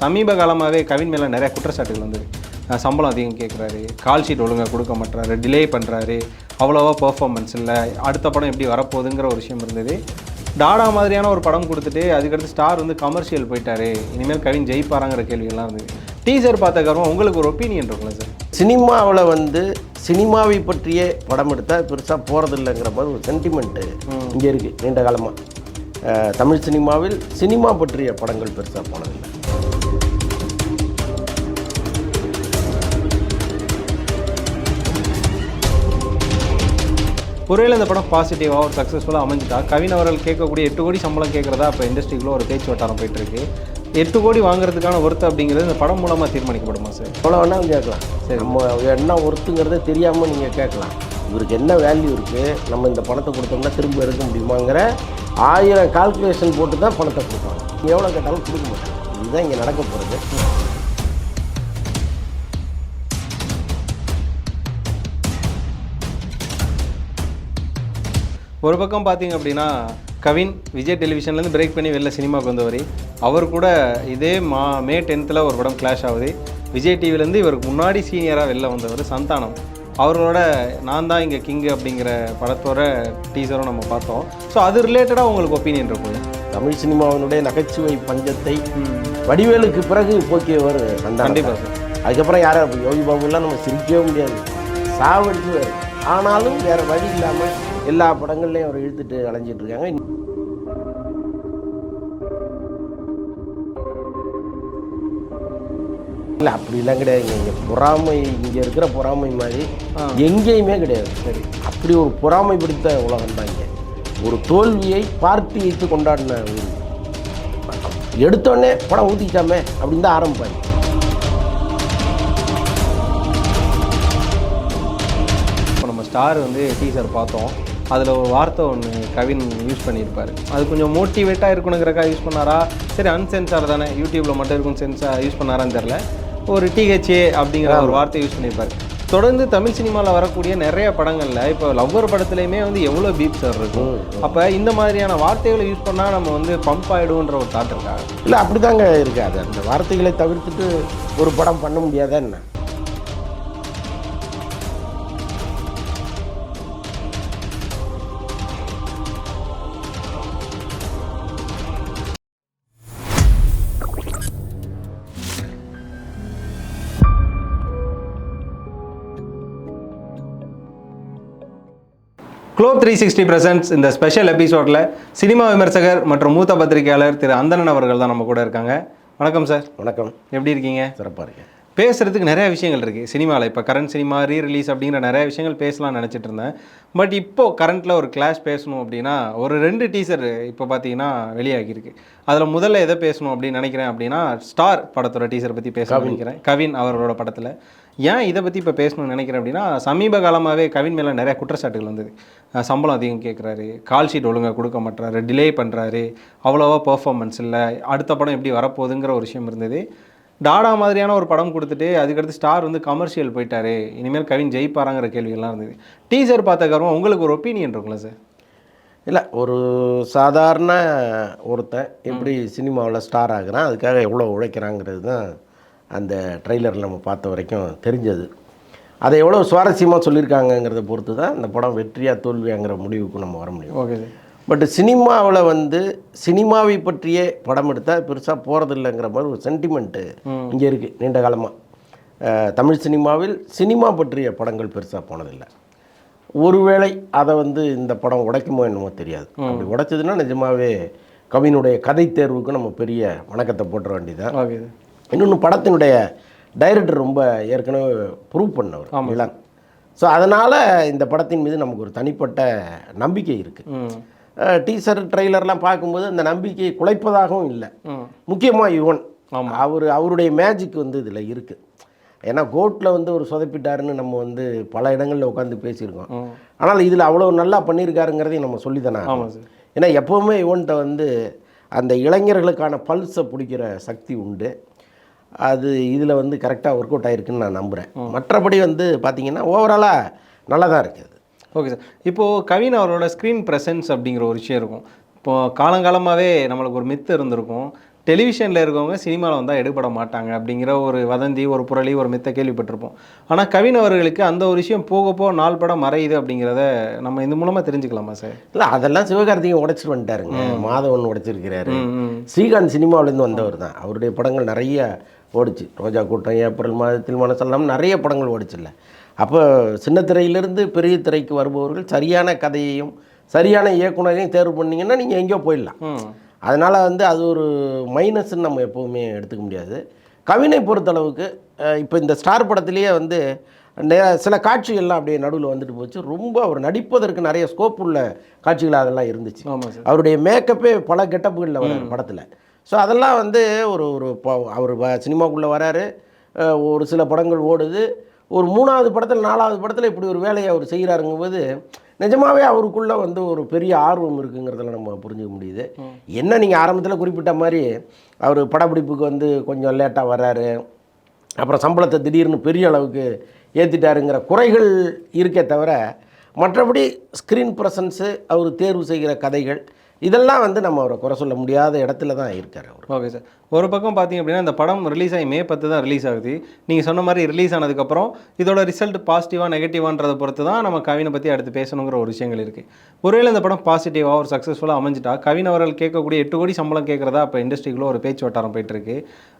சமீப காலமாகவே கவின் மேலே நிறைய குற்றச்சாட்டுகள் வந்தது. அஹ் சம்பளம் அதிகம் கேட்குறாரு கால் ஷீட் ஒழுங்காக கொடுக்க மாட்டாரு டிலே பண்ணுறாரு அவ்வளோவா பெர்ஃபார்மன்ஸ் இல்லை அடுத்த படம் எப்படி வரப்போகுதுங்கிற ஒரு விஷயம் இருந்தது. டாடா மாதிரியான ஒரு படம் கொடுத்துட்டு அதுக்கடுத்து ஸ்டார் வந்து கமர்ஷியல் போயிட்டாரு. இனிமேல் கவின் ஜெயிப்பாராங்கிற கேள்வியெல்லாம் இருந்தது. டீசர் பார்த்த கருவம் உங்களுக்கு ஒரு ஒப்பீனியன் இருக்குல்ல சார் சினிமாவில் வந்து சினிமாவை பற்றியே படம் எடுத்தால் பெருசாக போகிறதில்லைங்கிற மாதிரி ஒரு சென்டிமெண்ட்டு இங்கே இருக்குது நீண்ட காலமாக தமிழ் சினிமாவில் சினிமா பற்றிய படங்கள் பெருசாக போனதில்லை. ஒருவேளை இந்த படம் பாசிட்டிவாக ஒரு சக்ஸஸ்ஃபுல்லாக அமைஞ்சிட்டா கவின் அவர்கள் கேட்கக்கூடிய எட்டு கோடி சம்பளம் கேட்குறதா இப்போ இண்டஸ்ட்ரிக்குள்ள ஒரு பேச்சு வட்டாரம் போயிட்டு இருக்கு எட்டு கோடி வாங்குறதுக்கான ஒர்த்து அப்படிங்கிறது இந்த படம் மூலமாக தீர்மானிக்கப்படுமா சார்? எவ்வளோ வேணாலும் கேட்கலாம். நம்ம என்ன ஒர்த்துங்கிறதே தெரியாமல் நீங்கள் கேட்கலாம். இவருக்கு என்ன வேல்யூ இருக்குது நம்ம இந்த பணத்தை கொடுத்தோம்னா திரும்ப எடுக்க முடியுமாங்கிற ஆயிரம் கால்குலேஷன் போட்டு தான் பணத்தை கொடுப்பாங்க. எவ்வளோ கேட்டாலும் கொடுக்க மாட்டாங்க. இதுதான் இங்கே நடக்க போகிறது ஒரு பக்கம் பார்த்தீங்க அப்படின்னா கவின் விஜய் டெலிவிஷன்லேருந்து பிரேக் பண்ணி வெளில சினிமாவுக்கு வந்தவர். அவர் கூட இதே மா மே டென்த்தில் ஒரு படம் கிளாஷ் ஆகுது. விஜய் டிவிலேருந்து இவருக்கு முன்னாடி சீனியராக வெளில வந்தவர் சந்தானம். அவரோட நான் தான் இங்கே கிங்கு அப்படிங்கிற படத்தோட டீசரும் நம்ம பார்த்தோம். ஸோ அது ரிலேட்டடாக உங்களுக்கு ஒப்பீனியன் இருக்கும்ல? தமிழ் சினிமாவினுடைய நகைச்சுவை பஞ்சத்தை வடிவேலுக்கு பிறகு போக்கியவர் கண்டிப்பாக அதுக்கப்புறம் யாரும் யோகி பாபுலாம் நம்ம சிரிக்கவே முடியாது. சாவடிச்சுவார். ஆனாலும் வேற வழி இல்லாமல் எல்லா படங்கள்லையும் அவர் இழுத்துட்டு அலைஞ்சிட்டு இருக்காங்க. இல்லை அப்படிலாம் கிடையாது. இங்கே பொறாமை இங்கே இருக்கிற பொறாமை மாதிரி எங்கேயுமே கிடையாது. சரி அப்படி ஒரு பொறாமை பிடித்த உலகம் தான் இங்கே. ஒரு தோல்வியை பார்ட்டி வைத்து கொண்டாடின ஒரு எடுத்தோடனே படம் ஊற்றிட்டாமே அப்படின்னு தான் ஆரம்பிப்பாங்க இப்போ நம்ம ஸ்டார் வந்து டீசர் பார்த்தோம். அதில் ஒரு வார்த்தை ஒன்று கவின் யூஸ் பண்ணியிருப்பார். அது கொஞ்சம் மோட்டிவேட்டாக இருக்கணுங்கிறக்கா யூஸ் பண்ணாரா? சரி அன்சென்சார் தானே. யூடியூப்பில் மட்டும் இருக்கும் சென்சார் யூஸ் பண்ணாரான்னு தெரில ஒரு டிஹெச்ஏ அப்படிங்கிற ஒரு வார்த்தை யூஸ் பண்ணியிருப்பார். தொடர்ந்து தமிழ் சினிமாவில் வரக்கூடிய நிறைய படங்களில் இப்போ லவ்வர் படத்துலையுமே வந்து எவ்வளோ பீப் சார் இருக்கும்? அப்போ இந்த மாதிரியான வார்த்தைகளை யூஸ் பண்ணால் நம்ம வந்து பம்ப் ஆகிடுவோன்ற ஒரு தாட் இருக்கா? இல்லை அப்படி தாங்க இருக்கு. அது அந்த வார்த்தைகளை தவிர்த்துட்டு ஒரு படம் பண்ண முடியாதா என்ன? த்ரீ சிக்ஸ்டி பிரசன்ட்ஸ் இந்த ஸ்பெஷல் எபிசோடில் சினிமா விமர்சகர் மற்றும் மூத்த பத்திரிகையாளர் திரு அந்தணன் அவர்கள் தான் நம்ம கூட இருக்காங்க. வணக்கம் சார் வணக்கம். எப்படி இருக்கீங்க? சிறப்பாக இருக்கேன். பேசுறதுக்கு நிறைய விஷயங்கள் இருக்குது சினிமாவில் இப்போ கரண்ட் சினிமா ரீ ரிலீஸ் அப்படிங்கிற நிறைய விஷயங்கள் பேசலாம்னு நினச்சிட்டு இருந்தேன். பட் இப்போ கரண்ட்டில் ஒரு கிளாஷ் பேசணும் அப்படின்னா ஒரு ரெண்டு டீசர் இப்போ பார்த்தீங்கன்னா வெளியாகியிருக்கு. அதில் முதல்ல எதை பேசணும் அப்படின்னு நினைக்கிறேன் அப்படின்னா ஸ்டார் படத்தோட டீசர் பற்றி பேச நினைக்கிறேன். கவின் அவரோட படத்தில். ஏன் இதை பற்றி இப்போ பேசணும்னு நினைக்கிறேன் அப்படின்னா சமீப காலமாகவே கவின் மேலே நிறைய குற்றச்சாட்டுகள் வந்தது. சம்பளம் அதிகம் கேட்குறாரு. கால் ஷீட் ஒழுங்காக கொடுக்க மாட்டாரு டிலே பண்ணுறாரு அவ்வளோவா பெர்ஃபார்மன்ஸ் இல்லை. அடுத்த படம் எப்படி வரப்போகுதுங்கிற ஒரு விஷயம் இருந்தது. டாடா மாதிரியான ஒரு படம் கொடுத்துட்டு அதுக்கடுத்து ஸ்டார் வந்து கமர்ஷியல் போயிட்டாரு. இனிமேல் கவின் ஜெயிப்பாராங்கிற கேள்விகள்லாம் இருந்தது. டீசர் பார்த்த கருவம் உங்களுக்கு ஒரு ஒப்பீனியன் இருக்குல்ல சார் இல்லை ஒரு சாதாரண ஒருத்தன் எப்படி சினிமாவில் ஸ்டார் ஆகுறான் அதுக்காக எவ்வளோ உழைக்கிறாங்கிறது தான் அந்த ட்ரெய்லரில் நம்ம பார்த்த வரைக்கும் தெரிஞ்சது. அதை எவ்வளோ சுவாரஸ்யமாக சொல்லியிருக்காங்கங்கிறத பொறுத்து தான் இந்த படம் வெற்றியா தோல்வியாங்கிற முடிவுக்கு நம்ம வர முடியும். ஓகே பட் சினிமாவில் வந்து சினிமாவை பற்றியே படம் எடுத்தால் பெருசாக போகிறதில்லைங்கிற மாதிரி ஒரு சென்டிமெண்ட்டு இங்கே இருக்குது நீண்ட காலமாக தமிழ் சினிமாவில் சினிமா பற்றிய படங்கள் பெருசாக போனதில்லை. ஒருவேளை அதை வந்து இந்த படம் உடைக்குமோ என்னமோ தெரியாது. அப்படி உடைச்சதுன்னா நிஜமாவே கவினுடைய கதை தேர்வுக்கு நம்ம பெரிய வணக்கத்தை போட்டுற வேண்டியதான் இன்னொன்று படத்தினுடைய டைரக்டர் ரொம்ப ஏற்கனவே ப்ரூவ் பண்ணவர் இளன் ஸோ அதனால் இந்த படத்தின் மீது நமக்கு ஒரு தனிப்பட்ட நம்பிக்கை இருக்குது டீசர் ட்ரெய்லர்லாம் பார்க்கும்போது அந்த நம்பிக்கையை குலைப்பதாகவும் இல்லை. முக்கியமாக யுவன். அவர் அவருடைய மேஜிக் வந்து இதில் இருக்குது ஏன்னா கோர்ட்டில் வந்து ஒரு சொதப்பிட்டாருன்னு நம்ம வந்து பல இடங்களில் உட்காந்து பேசியிருக்கோம். ஆனால் இதில் அவ்வளோ நல்லா பண்ணியிருக்காருங்கிறதையும் நம்ம சொல்லி தானே ஏன்னா எப்போவுமே யுவன்கிட்ட வந்து அந்த இளைஞர்களுக்கான பல்ஸை பிடிக்கிற சக்தி உண்டு. அது இதில் வந்து கரெக்டாக ஒர்க் அவுட் ஆயிருக்குன்னு நான் நம்புகிறேன் மற்றபடி வந்து பார்த்தீங்கன்னா ஓவராலாக நல்லா தான் இருக்குது ஓகே சார் இப்போது கவின் அவரோட ஸ்க்ரீன் ப்ரெசன்ஸ் அப்படிங்கிற ஒரு விஷயம் இருக்கும். இப்போது காலங்காலமாகவே நம்மளுக்கு ஒரு மித்து இருந்திருக்கும். டெலிவிஷனில் இருக்கவங்க சினிமாவில் வந்தால் எடுபட மாட்டாங்க அப்படிங்கிற ஒரு வதந்தி ஒரு புரளி ஒரு மித்த கேள்விப்பட்டிருப்போம். ஆனால் கவின் அவர்களுக்கு அந்த ஒரு விஷயம் போக போக நாள் படம் மறையுது அப்படிங்கிறத நம்ம இந்த மூலமாக தெரிஞ்சுக்கலாமா சார் இல்லை அதெல்லாம் சிவகார்த்திகேயன் உடைச்சிட்டு வந்துட்டாருங்க மாதவன் உடைச்சிருக்கிறாரு. ஸ்ரீகாந்த் சினிமாவிலேருந்து வந்தவர் தான். அவருடைய படங்கள் நிறைய ஓடிச்சு. ரோஜா கூட்டம் ஏப்ரல் மாதத்தில் மனசெல்லாம் நிறைய படங்கள் ஓடிச்சுல்ல. அப்போ சின்ன திரையிலிருந்து பெரிய திரைக்கு வருபவர்கள் சரியான கதையையும் சரியான இயக்குனரையும் தேர்வு பண்ணீங்கன்னா நீங்கள் எங்கேயோ போயிடலாம். அதனால் வந்து அது ஒரு மைனஸ்ன்னு நம்ம எப்போவுமே எடுத்துக்க முடியாது. கவினை பொறுத்தளவுக்கு இப்போ இந்த ஸ்டார் படத்திலேயே வந்து சில காட்சிகள்லாம் அப்படியே நடுவில் வந்துட்டு போச்சு. ரொம்ப அவர் நடிப்பதற்கு நிறைய ஸ்கோப் உள்ள காட்சிகள் அதெல்லாம் இருந்துச்சு. அவருடைய மேக்கப்பே பல கெட்டப்புகளில் வராரு படத்தில். ஸோ அதெல்லாம் வந்து ஒரு ஒரு அவர் சினிமாக்குள்ளே வராரு. ஒரு சில படங்கள் ஓடுது. ஒரு மூணாவது படத்தில் நாலாவது படத்தில் இப்படி ஒரு வேலையை அவர் செய்கிறாருங்கும்போது நிஜமாவே அவருக்குள்ளே வந்து ஒரு பெரிய ஆர்வம் இருக்குங்கிறதுல நம்ம புரிஞ்சுக்க முடியுது. என்ன நீங்கள் ஆரம்பத்தில் குறிப்பிட்ட மாதிரி அவர் படப்பிடிப்புக்கு வந்து கொஞ்சம் லேட்டாக வர்றாரு. அப்புறம் சம்பளத்தை திடீர்னு பெரிய அளவுக்கு ஏற்றிட்டாருங்கிற குறைகள் இருக்கே தவிர மற்றபடி ஸ்க்ரீன் ப்ரெசன்ஸு அவர் தேர்வு செய்கிற கதைகள் இதெல்லாம் வந்து நம்ம அவரை குறை சொல்ல முடியாத இடத்துல தான் இருக்கார் அவர். Okay sir. ஒரு பக்கம் பார்த்தீங்க அப்படின்னா இந்த படம் ரிலீஸ் ஆகி மே பத்து தான் ரிலீஸ் ஆகுது. நீங்கள் சொன்ன மாதிரி ரிலீஸ் ஆனதுக்கப்புறம் இதோட ரிசல்ட் பாசிட்டிவாக நெகட்டிவான்றதை பொறுத்து தான் நம்ம கவினை பற்றி அடுத்து பேசணுங்கிற ஒரு விஷயங்கள் இருக்குது ஒருவேளை இந்த படம் பாசிட்டிவாக ஒரு சக்ஸஸ்ஃபுல்லாக அமைஞ்சிட்டா கவின் அவர்கள் கேட்கக்கூடிய எட்டு கோடி சம்பளம் கேட்குறதா இப்போ இண்டஸ்ட்ரிக்குள்ள ஒரு பேச்சு வட்டாரம் போயிட்டு இருக்கு.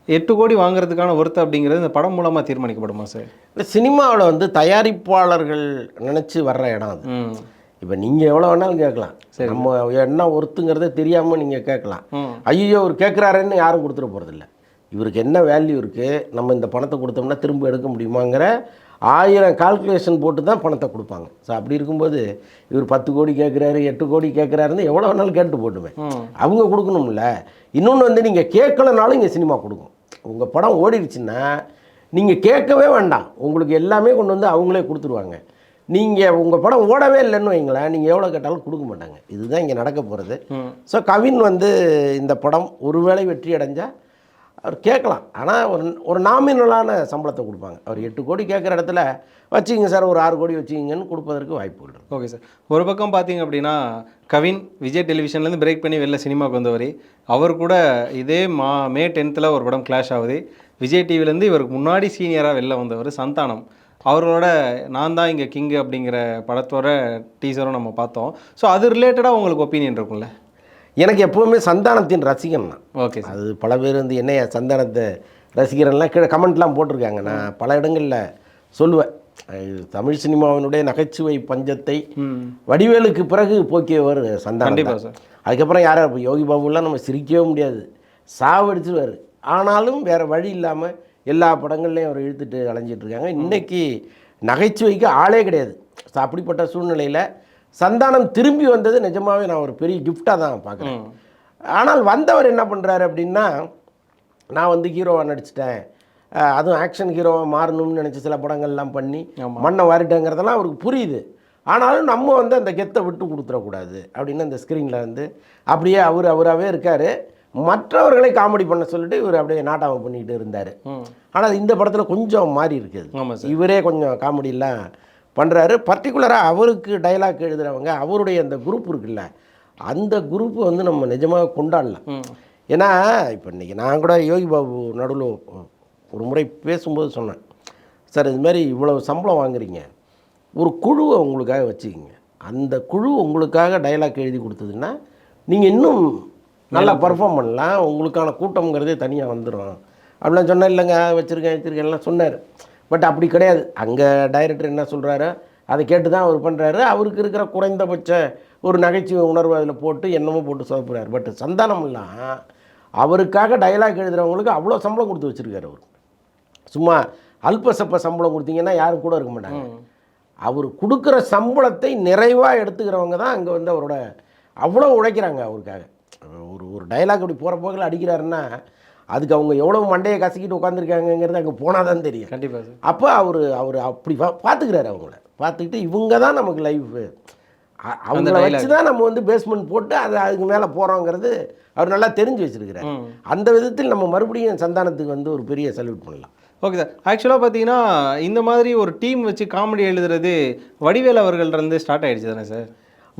எட்டு கோடி வாங்குறதுக்கான ஒருத்து அப்படிங்கிறது இந்த படம் மூலமாக தீர்மானிக்கப்படுமா சார்? இல்லை சினிமாவில் வந்து தயாரிப்பாளர்கள் நினச்சி வர்ற இடம் அது. இப்போ நீங்கள் எவ்வளோ வேணாலும் கேட்கலாம். நம்ம என்ன ஒருத்துங்கிறதே தெரியாமல் நீங்கள் கேட்கலாம். ஐயோ இவர் கேட்குறாருன்னு யாரும் கொடுத்துட போகிறதில்ல இவருக்கு என்ன வேல்யூ இருக்குது நம்ம இந்த பணத்தை கொடுத்தோம்னா திரும்ப எடுக்க முடியுமாங்கிற ஆயிரம் கால்குலேஷன் போட்டு தான் பணத்தை கொடுப்பாங்க. ஸோ அப்படி இருக்கும்போது இவர் பத்து கோடி கேட்குறாரு எட்டு கோடி கேட்குறாருன்னு எவ்வளோ வேணாலும் கேட்டு போட்டுமே. அவங்க கொடுக்கணும்ல. இன்னொன்று வந்து நீங்கள் கேட்கலனாலும் இங்கே சினிமா கொடுக்கும். உங்கள் படம் ஓடிடுச்சுன்னா நீங்கள் கேட்கவே வேண்டாம். உங்களுக்கு எல்லாமே கொண்டு வந்து அவங்களே கொடுத்துருவாங்க. நீங்கள் உங்கள் படம் ஓடவே இல்லைன்னு வைங்களேன் நீங்கள் எவ்வளோ கேட்டாலும் கொடுக்க மாட்டாங்க. இதுதான் இங்கே நடக்க போகிறது ஸோ கவின் வந்து இந்த படம் ஒருவேளை வெற்றி அடைஞ்சால் அவர் கேட்கலாம். ஆனால் ஒரு ஒரு நாமினலான சம்பளத்தை கொடுப்பாங்க. அவர் எட்டு கோடி கேட்குற இடத்துல வச்சுக்கிங்க சார் ஒரு ஆறு கோடி வச்சுக்கிங்கன்னு கொடுப்பதற்கு வாய்ப்புகள் இருக்கு ஓகே சார். ஒரு பக்கம் பார்த்தீங்க அப்படின்னா கவின் விஜய் டெலிவிஷன்லேருந்து பிரேக் பண்ணி வெளில சினிமாவுக்கு வந்தவர். அவர் கூட இதே மா மே டென்த்தில் ஒரு படம் கிளாஷ் ஆகுது. விஜய் டிவிலேருந்து இவருக்கு முன்னாடி சீனியராக வெளில வந்தவர் சந்தானம். அவரோட நான் தான் இங்கே கிங்கு அப்படிங்கிற படத்தோட டீசரும் நம்ம பார்த்தோம். ஸோ அது ரிலேட்டடாக உங்களுக்கு ஒப்பீனியன் இருக்கும்ல? எனக்கு எப்போவுமே சந்தானத்தின் ரசிகன் நான். ஓகே அது பல பேர் வந்து என்னைய சந்தானத்தை ரசிக்கிறேன்லாம் கீழே கமெண்ட்லாம் போட்டிருக்காங்க. நான் பல இடங்களில் சொல்லுவேன். தமிழ் சினிமாவினுடைய நகைச்சுவை பஞ்சத்தை வடிவேலுக்கு பிறகு போக்கியவர் சந்தானம் தான். அதுக்கப்புறம் யாரும் இப்போ யோகி பாபுலாம் நம்ம சிரிக்கவே முடியாது. சாவடிச்சிருவார். ஆனாலும் வேறு வழி இல்லாமல் எல்லா படங்கள்லையும் அவர் இழுத்துட்டு அலைஞ்சிட்டு இருக்காங்க. இன்னைக்கு நகைச்சுவைக்கு ஆளே கிடையாது. ஸோ அப்படிப்பட்ட சூழ்நிலையில் சந்தானம் திரும்பி வந்தது நிஜமாவே நான் ஒரு பெரிய கிஃப்டாக தான் பார்க்குறேன். ஆனால் வந்தவர் என்ன பண்ணுறாரு அப்படின்னா நான் வந்து ஹீரோவாக நடிச்சிட்டேன். அதுவும் ஆக்ஷன் ஹீரோவாக மாறணும்னு நினச்சி சில படங்கள்லாம் பண்ணி. மண்ணை வாரிட்டேங்கிறதெல்லாம் அவருக்கு புரியுது. ஆனாலும் நம்ம வந்து அந்த கெத்தை விட்டு கொடுத்துடக்கூடாது அப்படின்னு அந்த ஸ்க்ரீனில் வந்து அப்படியே அவர் அவராகவே இருக்கார். மற்றவர்களை காமெடி பண்ண சொல்லிட்டு இவர் அப்படியே நாட்டாம பண்ணிக்கிட்டு இருந்தார். ஆனால் இந்த படத்தில் கொஞ்சம் மாறி இருக்குது. இவரே கொஞ்சம் காமெடியெல்லாம் பண்ணுறாரு பர்டிகுலராக அவருக்கு டைலாக் எழுதுகிறவங்க அவருடைய அந்த குரூப் இருக்குல்ல அந்த குரூப் வந்து நம்ம நிஜமாக கொண்டாடலாம். ஏன்னா இப்போ இன்றைக்கி நான் கூட யோகி பாபு நடுவில் ஒரு முறை பேசும்போது சொன்னேன் சார் இது மாதிரி இவ்வளவு சம்பளம் வாங்குறீங்க. ஒரு குழுவை உங்களுக்காக வச்சுக்கிங்க. அந்த குழு உங்களுக்காக டைலாக் எழுதி கொடுத்ததுன்னா நீங்கள் இன்னும் நல்லா பர்ஃபார்ம் பண்ணலாம். உங்களுக்கான கூட்டம்ங்கிறதே தனியாக வந்துடும் அப்படிலாம் சொன்னேன் இல்லைங்க வச்சுருக்கேன் வச்சுருக்கேன்லாம் சொன்னார். பட் அப்படி கிடையாது. அங்கே டைரக்டர் என்ன சொல்கிறாரோ அதை கேட்டு தான் அவர் பண்ணுறாரு அவருக்கு இருக்கிற குறைந்தபட்ச ஒரு நகைச்சுவை உணர்வு அதில் போட்டு என்னமோ போட்டு சொதப்புறாரு பட் சந்தானம்லாம் அவருக்காக டைலாக் எழுதுகிறவங்களுக்கு அவ்வளோ சம்பளம் கொடுத்து வச்சுருக்காரு அவர். சும்மா அல்பசப்ப சம்பளம் கொடுத்தீங்கன்னா யாரும் கூட இருக்க மாட்டாங்க. அவர் கொடுக்குற சம்பளத்தை நிறைவாக எடுத்துக்கிறவங்க தான் அங்கே வந்து அவரோட அவ்வளோ உழைக்கிறாங்க அவருக்காக. ஒரு ஒரு டைலாக் அப்படி போகிற போக்கில் அடிக்கிறாருன்னா அதுக்கு அவங்க எவ்வளோ மண்டையை கசக்கிட்டு உட்காந்துருக்காங்கங்கிறது அங்கே போனால் தான் தெரியும். கண்டிப்பாக சார். அப்போ அவர் அவர் அப்படி பா பார்த்துக்கிறாரு அவங்கள. பார்த்துக்கிட்டு இவங்க தான் நமக்கு லைஃப் அவங்கள. வச்சு தான் நம்ம வந்து பேஸ்மெண்ட் போட்டு அது அதுக்கு மேலே போகிறோங்கிறது அவர் நல்லா தெரிஞ்சு வச்சிருக்கிறார். அந்த விதத்தில் நம்ம மறுபடியும் சந்தானத்துக்கு வந்து ஒரு பெரிய சல்யூட் பண்ணலாம். ஓகே சார் ஆக்சுவலாக பார்த்தீங்கன்னா இந்த மாதிரி ஒரு டீம் வச்சு காமெடி எழுதுறது வடிவேல் அவர்கள்ட்ட இருந்து ஸ்டார்ட் ஆயிடுச்சு தானே சார்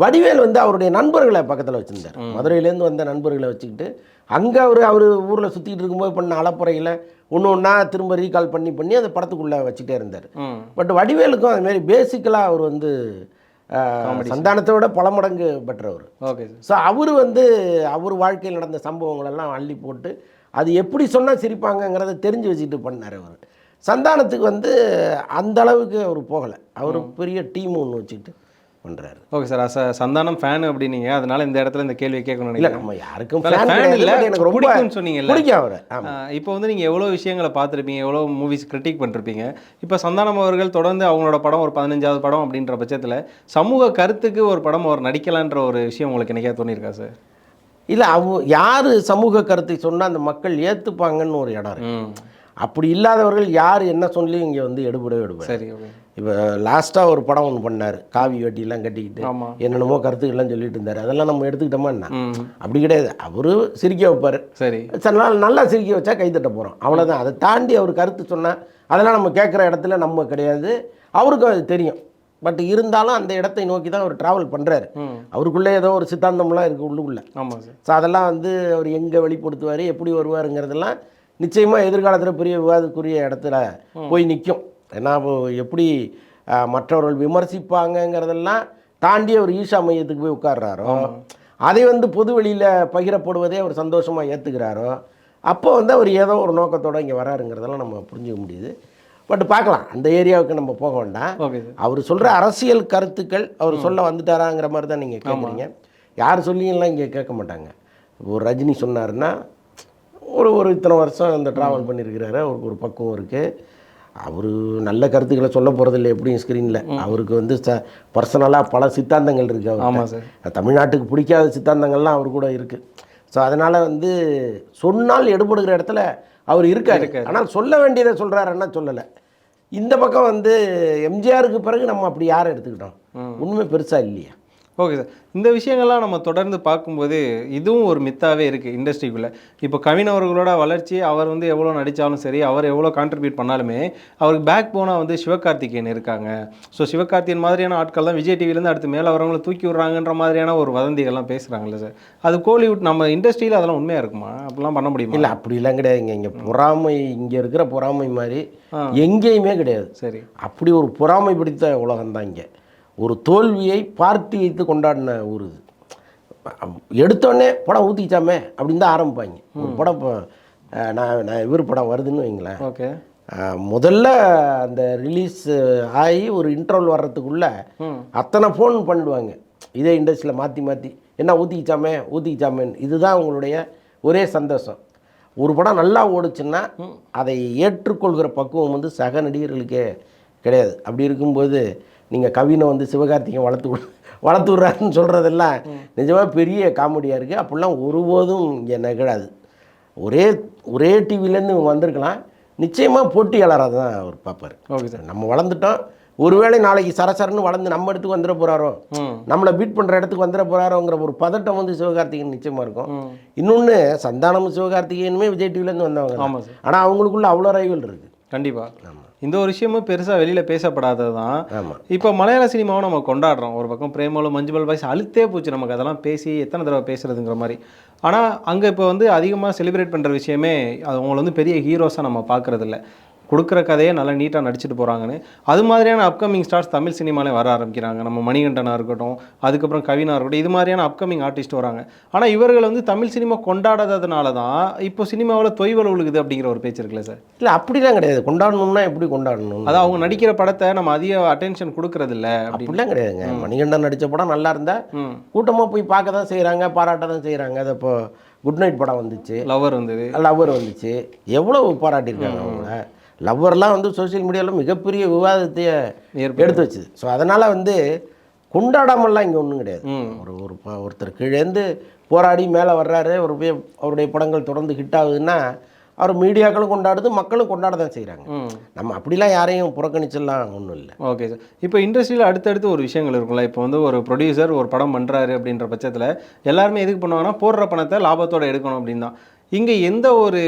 வடிவேல் வந்து அவருடைய நண்பர்களை பக்கத்தில் வச்சுருந்தார். மதுரையிலேருந்து வந்த நண்பர்களை வச்சுக்கிட்டு அங்கே அவர் அவர் ஊரில் சுற்றிக்கிட்டு இருக்கும்போது பண்ண அலப்புறையில் ஒன்று ஒன்றா திரும்ப ரீகால் பண்ணி பண்ணி அந்த படத்துக்குள்ளே வச்சுட்டே இருந்தார். பட் வடிவேலுக்கும் அது மாதிரி பேசிக்கலாக அவர் வந்து சந்தானத்தை விட பல மடங்கு பெற்றவர். ஓகே சார் ஸோ அவர் வந்து அவர் வாழ்க்கையில் நடந்த சம்பவங்களெல்லாம் அள்ளி போட்டு அது எப்படி சொன்னால் சிரிப்பாங்கங்கிறத தெரிஞ்சு வச்சுட்டு பண்ணார் அவர். சந்தானத்துக்கு வந்து அந்த அளவுக்கு அவர் போகலை. அவர் பெரிய டீம் ஒன்று வச்சுக்கிட்டு. பண்ணுறாரு ஓகே சார் அச சந்தானம் ஃபேன் அப்படின்னீங்க. அதனால இந்த இடத்துல இந்த கேள்வி கேட்கணும்னு இல்லை நம்ம யாருக்கும் கிடையாது. இல்ல, எனக்கு ரொம்ப பிடிக்கும்னு சொன்னீங்கல்ல. பிடிக்கும் அவரை. இப்போ வந்து நீங்கள் எவ்வளோ விஷயங்களை பார்த்துருப்பீங்க? எவ்வளோ மூவிஸ் கிரிட்டிக் பண்ணிருப்பீங்க? இப்போ சந்தானம் அவர்கள் தொடர்ந்து அவங்களோட படம் ஒரு பதினஞ்சாவது படம் அப்படின்ற பட்சத்தில் சமூக கருத்துக்கு ஒரு படம் அவர் நடிக்கலான்ற ஒரு விஷயம் உங்களுக்கு என்னைக்கா தோணியிருக்கா சார்? இல்லை அவ யார் சமூக கருத்தை சொன்னால் அந்த மக்கள் ஏற்றுப்பாங்கன்னு ஒரு இடம் அப்படி இல்லாதவர்கள் யார் என்ன சொல்லி இங்கே வந்து எடுபடவே எடுப்பார் சரி ஓகே. இப்போ லாஸ்ட்டாக ஒரு படம் ஒன்று பண்ணார். காவி வெட்டிலாம் கட்டிக்கிட்டு. என்னென்னமோ கருத்துக்கள்லாம் சொல்லிட்டு இருந்தார். அதெல்லாம் நம்ம எடுத்துக்கிட்டோமா என்ன? அப்படி கிடையாது. அவரு சிரிக்க வைப்பார். சரி. சில நாள் நல்லா சிரிக்க வச்சா கைத்தட்ட போகிறோம் அவ்வளோதான் அதை தாண்டி அவர் கருத்து சொன்னால் அதெல்லாம் நம்ம கேட்குற இடத்துல நம்ம கிடையாது. அவருக்கும் அது தெரியும். பட் இருந்தாலும் அந்த இடத்தை நோக்கி தான் அவர் ட்ராவல் பண்ணுறாரு அவருக்குள்ளே ஏதோ ஒரு சித்தாந்தம்லாம் இருக்குது உள்ளுக்குள்ளே. ஆமாம் சார். ஸோ அதெல்லாம் வந்து அவர் எங்கே வெளிப்படுத்துவார் எப்படி வருவாருங்கிறதெல்லாம் நிச்சயமாக எதிர்காலத்தில் பெரிய விவாதத்துக்குரிய இடத்துல போய் நிற்கும் ஏன்னா எப்படி மற்றவர்கள் விமர்சிப்பாங்கங்கிறதெல்லாம் தாண்டி அவர் ஈஷா மையத்துக்கு போய் உட்கார்றாரோ அதை வந்து பொது வெளியில் பகிரப்படுவதே அவர் சந்தோஷமாக ஏற்றுக்கிறாரோ அப்போ வந்து அவர் ஏதோ ஒரு நோக்கத்தோடு இங்கே வராருங்கிறதெல்லாம் நம்ம புரிஞ்சுக்க முடியுது. பட் பார்க்கலாம் அந்த ஏரியாவுக்கு நம்ம போக வேண்டாம். அவர் சொல்கிற அரசியல் கருத்துக்கள் அவர் சொல்ல வந்துட்டாராங்கிற மாதிரி தான் நீங்கள் கேட்குறீங்க யார் சொல்லிங்கலாம் இங்கே கேட்க மாட்டாங்க. ஒரு ரஜினி சொன்னாருன்னா ஒரு ஒரு இத்தனை வருஷம் அந்த ட்ராவல் பண்ணியிருக்கிறாரு அவருக்கு ஒரு பக்குவம் இருக்குது அவர் நல்ல கருத்துக்களை சொல்ல போகிறதில்ல எப்படியும் ஸ்க்ரீனில் அவருக்கு வந்து ச பர்சனலாக பல சித்தாந்தங்கள் இருக்குது அவர் தமிழ்நாட்டுக்கு பிடிக்காத சித்தாந்தங்கள்லாம் அவர் கூட இருக்குது ஸோ அதனால் வந்து சொன்னால் எடுபடுகிற இடத்துல அவர் இருக்காரு. ஆனால் சொல்ல வேண்டியதை சொல்கிறாருன்னா சொல்லலை. இந்த பக்கம் வந்து எம்ஜிஆருக்கு பிறகு நம்ம அப்படி யாரை எடுத்துக்கிட்டோம்? உண்மை பெருசாக இல்லையா. ஓகே சார் இந்த விஷயங்கள்லாம் நம்ம தொடர்ந்து பார்க்கும்போது இதுவும் ஒரு மித்தாவே இருக்குது இண்டஸ்ட்ரிக்குள்ளே இப்போ கவின் அவர்களோட வளர்ச்சி அவர் வந்து எவ்வளோ நடித்தாலும் சரி அவர் எவ்வளோ கான்ட்ரிபியூட் பண்ணாலுமே அவருக்கு பேக் போனால் வந்து சிவகார்த்திகேயன் இருக்காங்க. ஸோ சிவகார்த்திகேயன் மாதிரியான ஆட்கள் தான் விஜய் டிவிலேருந்து அடுத்து மேலே வரவங்களை தூக்கி விட்றாங்கன்ற மாதிரியான ஒரு வதந்திகள்லாம் பேசுகிறாங்கல்ல சார் அது கோலிவுட் நம்ம இண்டஸ்ட்ரியில் அதெல்லாம் உண்மையாக இருக்குமா? அப்படிலாம் பண்ண முடியுமா? இல்லை அப்படிலாம் கிடையாதுங்க இங்கே பொறாமை இங்கே இருக்கிற பொறாமை மாதிரி எங்கேயுமே கிடையாது. சரி. அப்படி ஒரு பொறாமை பிடித்த உலகம் தான் இங்கே. ஒரு தோல்வியை பார்ட்டி வைத்து கொண்டாடின ஊர் இது. எடுத்தோடனே படம் ஊற்றிச்சாமே அப்படின்னு தான் ஆரம்பிப்பாங்க. ஒரு படம் நான் நான் இவர் படம் வருதுன்னு வைங்களேன். ஓகே. முதல்ல அந்த ரிலீஸ் ஆகி ஒரு இன்டர்வல் வர்றதுக்குள்ள அத்தனை ஃபோன் பண்ணிடுவாங்க இதே இண்டஸ்ட்ரியில் மாற்றி மாற்றி என்ன ஊற்றிக்கிச்சாமே ஊற்றிக்கிச்சாமேன்னு இதுதான் உங்களுடைய ஒரே சந்தோஷம். ஒரு படம் நல்லா ஓடுச்சுன்னா அதை ஏற்றுக்கொள்கிற பக்குவம் வந்து சக நடிகர்களுக்கே கிடையாது. அப்படி இருக்கும்போது நீங்கள் கவினை வந்து சிவகார்த்திகேயன் வளர்த்து வளர்த்து விட்றாருன்னு சொல்கிறதெல்லாம் நிஜமாக பெரிய காமெடியாக இருக்குது அப்படிலாம் ஒருபோதும் இங்கே நிகழாது. ஒரே ஒரே டிவிலேருந்து வந்திருக்கலாம். நிச்சயமாக போட்டியாளராக தான் அவர் பார்ப்பார். Okay sir. நம்ம வளர்ந்துட்டோம். ஒருவேளை நாளைக்கு சரசரன்னு வளர்ந்து நம்ம இடத்துக்கு வந்துட போகிறாரோ நம்மளை பீட் பண்ணுற இடத்துக்கு வந்துட போகிறாரோங்கிற ஒரு பதட்டம் வந்து சிவகார்த்திகேயன் நிச்சயமாக இருக்கும். இன்னொன்று சந்தானமும் சிவகார்த்திகேயனுமே விஜய் டிவிலேருந்து வந்தவங்க ஆமாம் ஆனால் அவங்களுக்குள்ள அவ்வளோ ரைவல் இருக்குது கண்டிப்பாக இந்த ஒரு விஷயமும் பெருசாக வெளியில் பேசப்படாதது தான் இப்போ மலையாள சினிமாவை நம்ம கொண்டாடுறோம். ஒரு பக்கம் பிரேமலோ மஞ்சுமல் பாய்ஸ் அழுத்தே போச்சு. நமக்கு அதெல்லாம் பேசி எத்தனை தடவை பேசுறதுங்கிற மாதிரி. ஆனால் அங்கே இப்போ வந்து அதிகமாக செலிப்ரேட் பண்ணுற விஷயமே அது அவங்கள வந்து பெரிய ஹீரோஸாக நம்ம பார்க்குறதில்ல. கொடுக்குற கதையை நல்லா நீட்டாக நடிச்சிட்டு போகிறாங்கன்னு அது மாதிரியான அப்கமிங் ஸ்டார்ஸ் தமிழ் சினிமாலே வர ஆரம்பிக்கிறாங்க. நம்ம மணிகண்டனாக இருக்கட்டும் அதுக்கப்புறம் கவினா இருக்கட்டும் இது மாதிரியான அப்கமிங் ஆர்டிஸ்ட் வராங்க. ஆனால் இவர்கள் வந்து தமிழ் சினிமா கொண்டாடாததுனால தான் இப்போ சினிமாவில் தொய்வல் விழுகுது அப்படிங்கிற ஒரு பேச்சு இருக்குல்ல சார்? இல்லை அப்படிலாம் கிடையாது. கொண்டாடணும்னா எப்படி கொண்டாடணும்? அதான் அவங்க நடிக்கிற படத்தை நம்ம அதிக அட்டென்ஷன் கொடுக்கறதில்ல அப்படி அப்படிலாம் கிடையாதுங்க. மணிகண்டன் நடித்த படம் நல்லா இருந்தால் கூட்டமாக போய் பார்க்க தான் செய்கிறாங்க பாராட்ட தான் செய்கிறாங்க அது இப்போ குட் நைட் படம் வந்துச்சு. லவர் வந்தது. லவ்வர் வந்துச்சு. எவ்வளோ பாராட்டியிருக்காங்க அவங்கள? லவ்வர்லாம் வந்து சோஷியல் மீடியாவில் மிகப்பெரிய விவாதத்தையே. எடுத்து வச்சுது. ஸோ அதனால் வந்து கொண்டாடாமல்லாம் இங்கே ஒன்றும் கிடையாது. ஒரு ஒரு ஒருத்தர் கீழேருந்து போராடி மேலே வர்றாரு ஒரு அவருடைய படங்கள் தொடர்ந்து ஹிட் ஆகுதுன்னா அவர் மீடியாக்களும் கொண்டாடுது மக்களும் கொண்டாட தான் செய்கிறாங்க நம்ம அப்படிலாம் யாரையும் புறக்கணிச்செல்லாம் ஒன்றும் இல்லை. ஓகே சார் இப்போ இண்டஸ்ட்ரியில் அடுத்தடுத்து ஒரு விஷயங்கள் இருக்கும்ல. இப்போ வந்து ஒரு ப்ரொடியூசர் ஒரு படம் பண்ணுறாரு அப்படின்ற பட்சத்தில் எல்லாருமே எதுக்கு பண்ணுவாங்கன்னா போடுற பணத்தை லாபத்தோட எடுக்கணும் அப்படின்னு தான் இங்கே எந்த ஒரு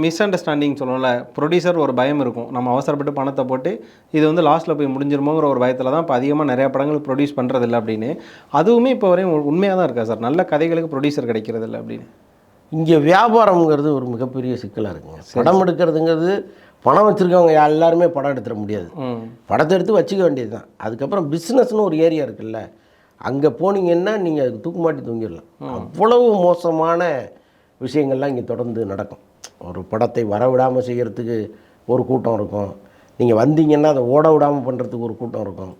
மிஸ் அண்டர்ஸ்டாண்டிங் சொல்லணும்ல ப்ரொடியூசர் ஒரு பயம் இருக்கும். நம்ம அவசரப்பட்டு பணத்தை போட்டு இது வந்து லாஸ்ட்டில் போய் முடிஞ்சிருமோங்கிற ஒரு பயத்தில் தான் இப்போ அதிகமாக நிறைய படங்கள் ப்ரொடியூஸ் பண்ணுறதில்ல அப்படின்னு. அதுவுமே இப்போ வரையும் உண்மையாக தான் இருக்கா சார் நல்ல கதைகளுக்கு ப்ரொடியூசர் கிடைக்கிறதில்ல அப்படின்னு. இங்கே வியாபாரம்ங்கிறது ஒரு மிகப்பெரிய சிக்கலாக இருக்குங்க. படம் எடுக்கிறதுங்கிறது பணம் வச்சுருக்கவங்க எல்லாருமே படம் எடுத்துட முடியாது. படத்தை எடுத்து வச்சுக்க வேண்டியது தான் அதுக்கப்புறம் பிஸ்னஸ்னு ஒரு ஏரியா இருக்குல்ல அங்கே போனீங்கன்னா நீங்கள் அதுக்கு தூக்கு மாட்டி தூங்கிடலாம். அவ்வளவு மோசமான விஷயங்கள்லாம் இங்கே தொடர்ந்து நடக்கும். ஒரு படத்தை வர விடாமல் செய்கிறதுக்கு ஒரு கூட்டம் இருக்கும். நீங்கள் வந்தீங்கன்னா அதை ஓட விடாமல் பண்ணுறதுக்கு ஒரு கூட்டம் இருக்கும்.